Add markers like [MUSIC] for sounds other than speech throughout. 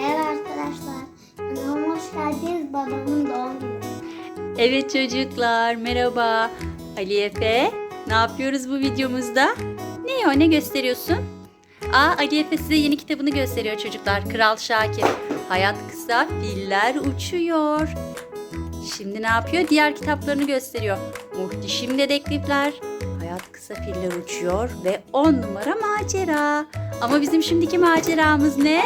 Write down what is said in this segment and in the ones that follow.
Merhaba arkadaşlar. Kanalıma hoş geldiniz. Babamın doğum günü. Evet çocuklar merhaba. Ali Efe ne yapıyoruz bu videomuzda? Ne o ne gösteriyorsun? Aa Ali Efe size yeni kitabını gösteriyor çocuklar. Kral Şakir. Hayat kısa filler uçuyor. Şimdi ne yapıyor? Diğer kitaplarını gösteriyor. Muhteşem dedektifler. Hayat kısa filler uçuyor ve 10 numara macera. Ama bizim şimdiki maceramız ne?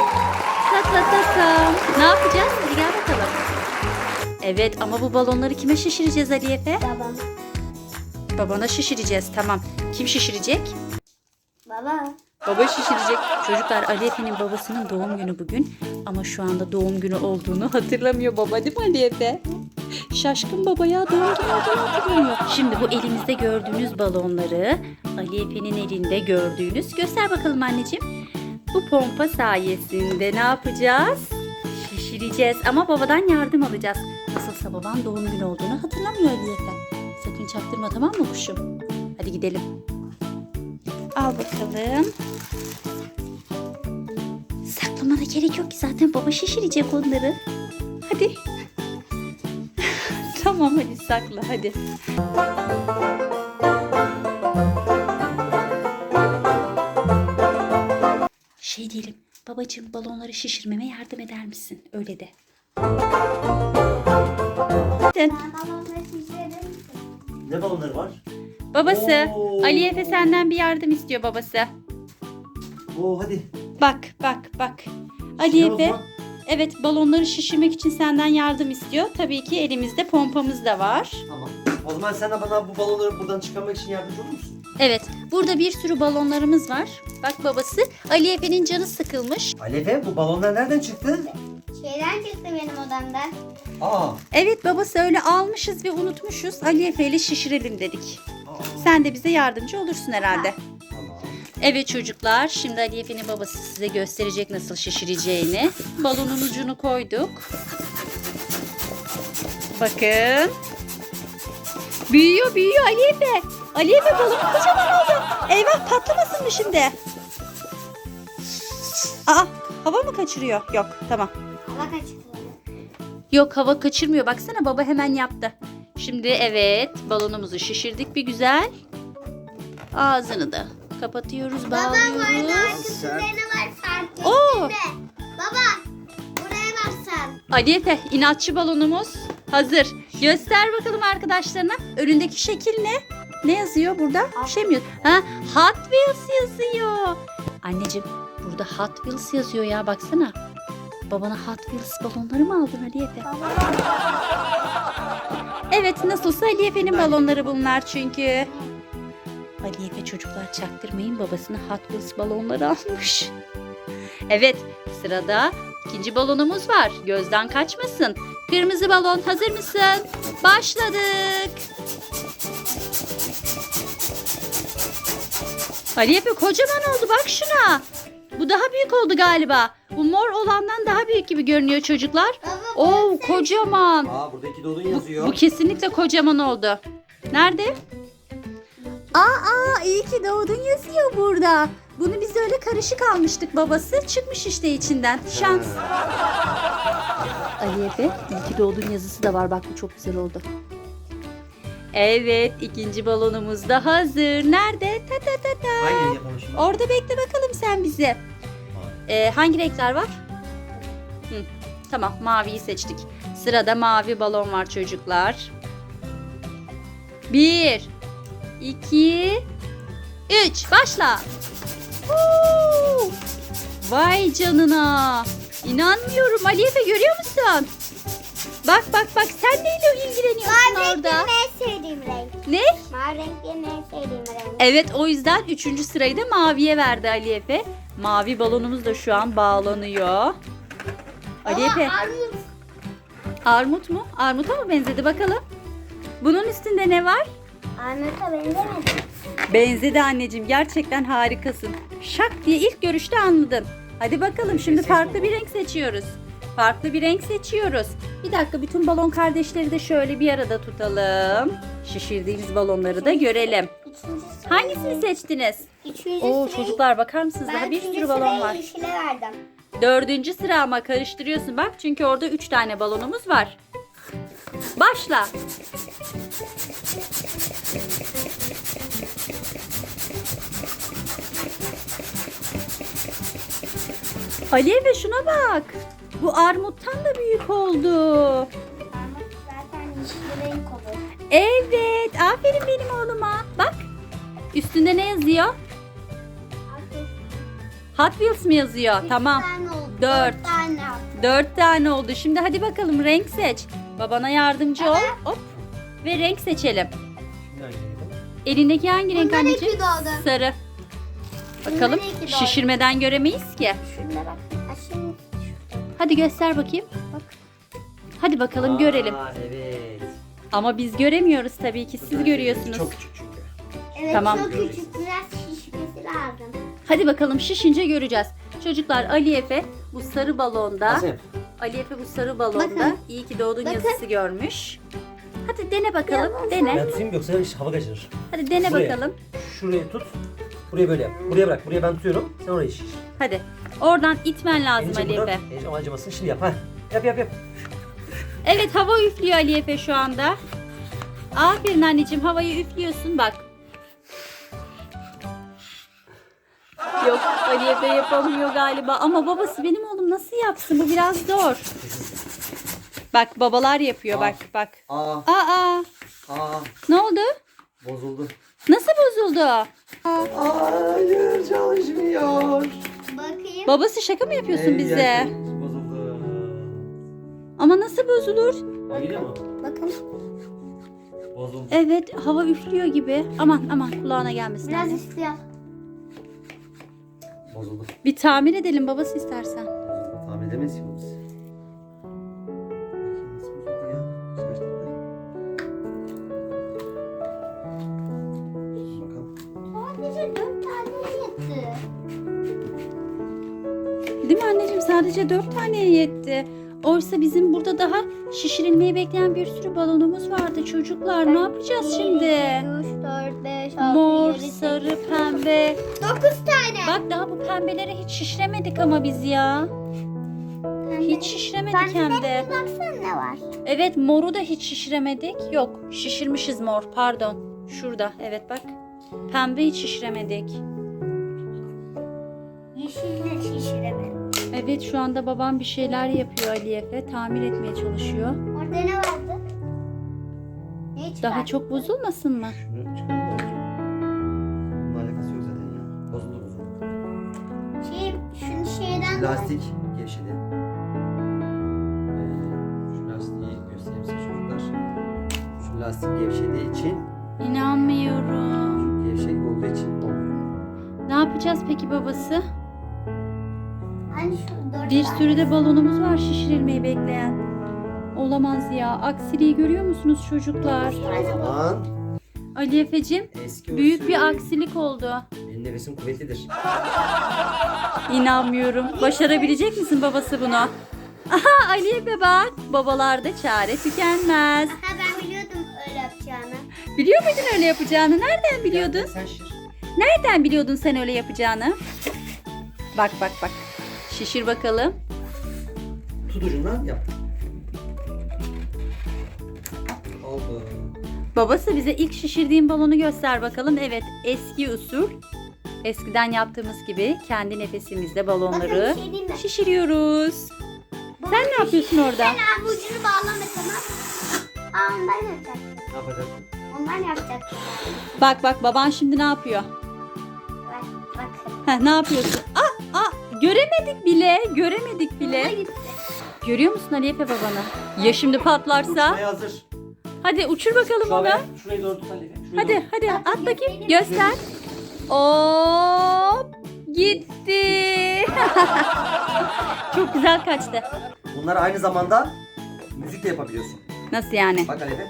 Ta ta ta ta. Ne yapacağız? Hadi gel bakalım. Evet ama bu balonları kime şişireceğiz Ali Efe? Babam. Babana şişireceğiz tamam. Kim şişirecek? Baba. Baba şişirecek. Çocuklar Ali Efe'nin babasının doğum günü bugün. Ama şu anda doğum günü olduğunu [LAUGHS] hatırlamıyor baba değil mi Ali Efe? Şaşkın baba ya doğum günü olduğunu hatırlamıyor. Şimdi bu elimizde gördüğünüz balonları Ali Efe'nin elinde gördüğünüz. Göster bakalım anneciğim. Bu pompa sayesinde ne yapacağız? Şişireceğiz ama babadan yardım alacağız. Nasılsa baban doğum günü olduğunu hatırlamıyor Efe. Sakın çaktırma tamam mı kuşum? Hadi gidelim. Al bakalım. Saklamana gerek yok ki zaten baba şişirecek onları. Hadi. [LAUGHS] tamam hadi sakla hadi. Şey diyelim. Babacığım balonları şişirmeme yardım eder misin? Öyle de. Ben şişirelim. Ne balonları var? Babası. Oo. Ali Efe senden bir yardım istiyor babası. Oo hadi. Bak bak bak. Ali Efe. Evet balonları şişirmek için senden yardım istiyor. Tabii ki elimizde pompamız da var. Tamam. O zaman sen de bana bu balonları buradan çıkarmak için yardımcı olur musun? Evet burada bir sürü balonlarımız var. Bak babası Ali Efe'nin canı sıkılmış. Alefe bu balonlar nereden çıktı? Şeyden çıktı benim odamdan. Aa. Evet babası öyle almışız ve unutmuşuz. Ali Efe ile şişirelim dedik. Aa. Sen de bize yardımcı olursun herhalde. Tamam. Evet çocuklar şimdi Ali Efe'nin babası size gösterecek nasıl şişireceğini. Balonun ucunu koyduk. Bakın. Büyüyor büyüyor Ali Efe. Ali Efe balonu kocaman oldu. Eyvah patlamasın mı şimdi? Aa hava mı kaçırıyor? Yok tamam. Hava kaçırıyor. Yok hava kaçırmıyor. Baksana baba hemen yaptı. Şimdi evet balonumuzu şişirdik bir güzel. Ağzını da kapatıyoruz Baba bu arada bağlıyoruz. arkasında ne var fark ettin Oo. mi? Baba buraya bak sen. Ali Efe inatçı balonumuz hazır. Göster bakalım arkadaşlarına. Önündeki şekil ne? Ne yazıyor burada? Bir şey mi yazıyor? Ha, Hot Wheels yazıyor. Anneciğim burada Hot Wheels yazıyor ya baksana. Babana Hot Wheels balonları mı aldın Ali Efe? [LAUGHS] Evet nasılsa Ali Efe'nin balonları bunlar çünkü. Ali Efe çocuklar çaktırmayın babasına Hot Wheels balonları almış. Evet sırada ikinci balonumuz var. Gözden kaçmasın. Kırmızı balon hazır mısın? Başladık. Ali Efe kocaman oldu bak şuna. Bu daha büyük oldu galiba. Bu mor olandan daha büyük gibi görünüyor çocuklar. Baba Oo kocaman. Aa buradaki dolun Bu, yazıyor. bu kesinlikle kocaman oldu. Nerede? Aa, aa iyi ki doğdun yazıyor burada. Bunu biz öyle karışık almıştık babası. Çıkmış işte içinden. Şans. [LAUGHS] Ali Efe iyi ki doğdun yazısı da var. Bak bu çok güzel oldu. Evet ikinci balonumuz da hazır. Nerede? Ta ta ta ta. Hangi yapalım şimdi? Orada bekle bakalım sen bizi. Ee, hangi renkler var? Hı, tamam maviyi seçtik. Sırada mavi balon var çocuklar. Bir, iki, üç. Başla. Vay canına. İnanmıyorum Ali Efe görüyor musun? Bak bak bak sen neyle ilgileniyorsun Mavi orada? renklerin en sevdiğim renk. Ne? Mavi en sevdiğim renk. Evet o yüzden üçüncü sırayı da maviye verdi Ali Efe. Mavi balonumuz da şu an bağlanıyor. Ali Efe armut. armut mu? Armuta mı benzedi bakalım. Bunun üstünde ne var? Armuta benzemedi. Benzedi anneciğim gerçekten harikasın. Şak diye ilk görüşte anladın. Hadi bakalım şimdi farklı bir renk seçiyoruz. Farklı bir renk seçiyoruz. Bir dakika bütün balon kardeşleri de şöyle bir arada tutalım. Şişirdiğimiz balonları da görelim. Sırayı- Hangisini seçtiniz? Üçüncü Oo sırayı- çocuklar bakar mısınız? Daha bir üçüncü sürü balon sırayı var. yeşile verdim. Dördüncü sıra ama karıştırıyorsun bak çünkü orada üç tane balonumuz var. Başla. Ali ve şuna bak. Bu armuttan da büyük oldu. Parmak zaten yeşil renk olur. Evet, aferin benim oğluma. Bak, üstünde ne yazıyor? Artık Hot Wheels mi yazıyor? üç Tamam. tane oldu. Dört. Dört tane. Dört tane oldu. Şimdi hadi bakalım renk seç. Babana yardımcı ol. Hop. Ve renk seçelim. Elindeki hangi renk anneciğim? Sarı. Bakalım şişirmeden göremeyiz ki. Şuna bak. Hadi göster bakayım. Bak. Hadi bakalım görelim. Aa, evet. Ama biz göremiyoruz tabii ki siz görüyorsunuz. Çok küçük çünkü. Evet Tamam. çok küçük biraz şişmesi lazım. Hadi bakalım şişince göreceğiz. Çocuklar Ali Efe bu sarı balonda yap? Ali Efe bu sarı balonda Bakın. iyi ki doğdun Bakın. yazısı görmüş. Hadi dene bakalım. Dene. Ben tutayım yoksa iş hava kaçırır. Hadi dene Buraya. bakalım. Şurayı tut. Burayı böyle yap. Buraya bırak. Buraya ben tutuyorum. Sen orayı şiş. Hadi. Oradan itmen lazım Ence Ali. Efe. Ence ama acımasın. Şimdi yap. Ha. Yap yap yap. Evet hava üflüyor Ali Efe şu anda. Aferin anneciğim havayı üflüyorsun bak. Yok Ali Efe yapamıyor galiba ama babası benim oğlum nasıl yapsın bu biraz zor. Bak babalar yapıyor bak bak. Aa. Aa Aa. ne oldu? Bozuldu. Nasıl bozuldu? Hayır çalışmıyor. Bakayım. Babası şaka mı yapıyorsun Ey, bize? Bozuldu. Ama nasıl bozulur? Bakın. Bozuldu. Evet hava üflüyor gibi. Aman aman kulağına gelmesin. Biraz anne. istiyor. Bozuldu. Bir tamir edelim babası istersen. Tahmin edemeyiz ki bunu biz. Bakayım nasıl bozuldu ya? Kaç dakika? Bakalım. Değil mi anneciğim? Sadece dört taneye yetti. Oysa bizim burada daha şişirilmeyi bekleyen bir sürü balonumuz vardı çocuklar. Ne yapacağız şimdi? 3, 4, 5, 6, Mor, 7, sarı, pembe. 9 tane. Bak daha bu pembeleri hiç şişiremedik ama biz ya. Hiç şişiremedik hem de. Baksana ne var. Evet moru da hiç şişiremedik. Yok şişirmişiz mor pardon. Şurada evet bak. Pembe hiç şişiremedik. Evet şu anda babam bir şeyler yapıyor Ali Efe. Tamir etmeye çalışıyor. Orada ne vardı? Ne Daha çok bozulmasın mı? Şunu çıkaralım. Bununla alakası yok zaten ya. Bozuldu bozuldu. Şey, şunu şeyden Lastik gevşedi. Ee, Şu lastiği göstereyim size çocuklar. Şu lastik gevşediği için, İnanmıyorum. gevşek olduğu için olmuyor. Ne yapacağız peki babası? Hani şu dört Bir sürü de balonumuz var şişirilmeyi bekleyen. Olamaz ya. Aksiliği görüyor musunuz çocuklar? O zaman Ali Efe'cim eski büyük bir aksilik oldu. Benim nefesim kuvvetlidir. İnanmıyorum. Başarabilecek misin babası bunu? Aha Ali Efe bak. Babalarda çare tükenmez. Ha ben biliyordum öyle yapacağını. Biliyor muydun öyle yapacağını? Nereden biliyordun? Sen şir. Nereden biliyordun sen öyle yapacağını? Bak bak bak. Şişir bakalım. Tut ucundan yap. Oldu. Babası bize ilk şişirdiğin balonu göster bakalım. Evet eski usul. Eskiden yaptığımız gibi kendi nefesimizde Bakın balonları bir şey diyeyim mi? şişiriyoruz. Sen ne yapıyorsun orada? Sen avucunu bağlama tamam. Aa ondan yapacak. Ne yapacaksın? Ondan yapacak. Bak bak baban şimdi ne yapıyor? Bak bak. Heh, ne yapıyorsun? Aa, göremedik bile. Göremedik bile. gitti. Görüyor musun Ali Efe babanı? Ya şimdi patlarsa? Uçmaya hazır. Hadi uçur bakalım Şu onu. havaya, şurayı doğru tut. Şurayı Hadi doğru. hadi at bakayım. Göster. Hop gitti. [LAUGHS] Çok güzel kaçtı. Bunlar aynı zamanda müzik de yapabiliyorsun. Nasıl yani? Bak Halife.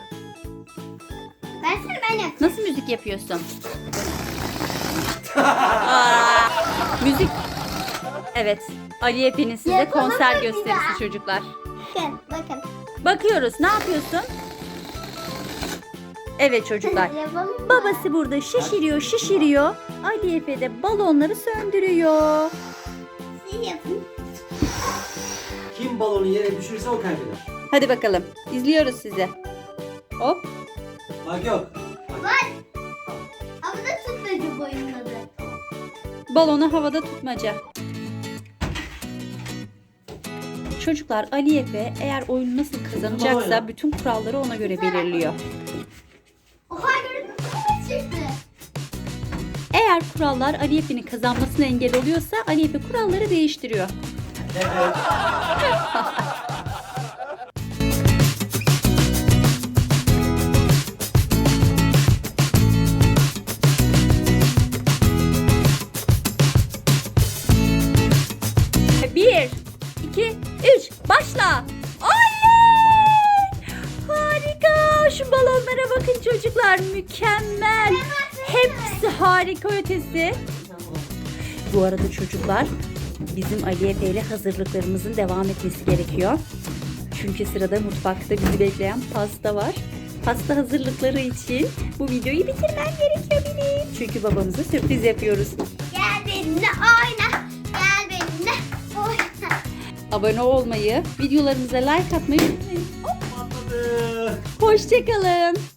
Ben sana ben yapacağım. Nasıl müzik yapıyorsun? [LAUGHS] Aa, müzik. Evet. Ali Efe'nin size Yapalım konser mı bir gösterisi daha? çocuklar. Bakın bakın. Bakıyoruz. Ne yapıyorsun? Evet çocuklar. Yapalım mı? Babası burada şişiriyor, şişiriyor. Ali Efe de balonları söndürüyor. Siz yapın. Kim balonu yere düşürürse o kaybeder. Hadi bakalım. İzliyoruz sizi. Hop. Bak yok. Var. Havada tutmacı boyunun adı. Balonu havada tutmaca. Çocuklar Ali Efe eğer oyunu nasıl kazanacaksa bütün kuralları ona göre belirliyor. Oha gördün mü? Çıktı. Eğer kurallar Ali Efe'nin kazanmasına engel oluyorsa Ali Efe kuralları değiştiriyor. Evet. [LAUGHS] Mükemmel. Hepsi harika ötesi. Bu arada çocuklar bizim Ali Efe ile hazırlıklarımızın devam etmesi gerekiyor. Çünkü sırada mutfakta bizi bekleyen pasta var. Pasta hazırlıkları için bu videoyu bitirmem gerekiyor benim. Çünkü babamıza sürpriz yapıyoruz. Gel benimle oyna. Gel benimle oyna. Abone olmayı, videolarımıza like atmayı unutmayın. Hoşçakalın.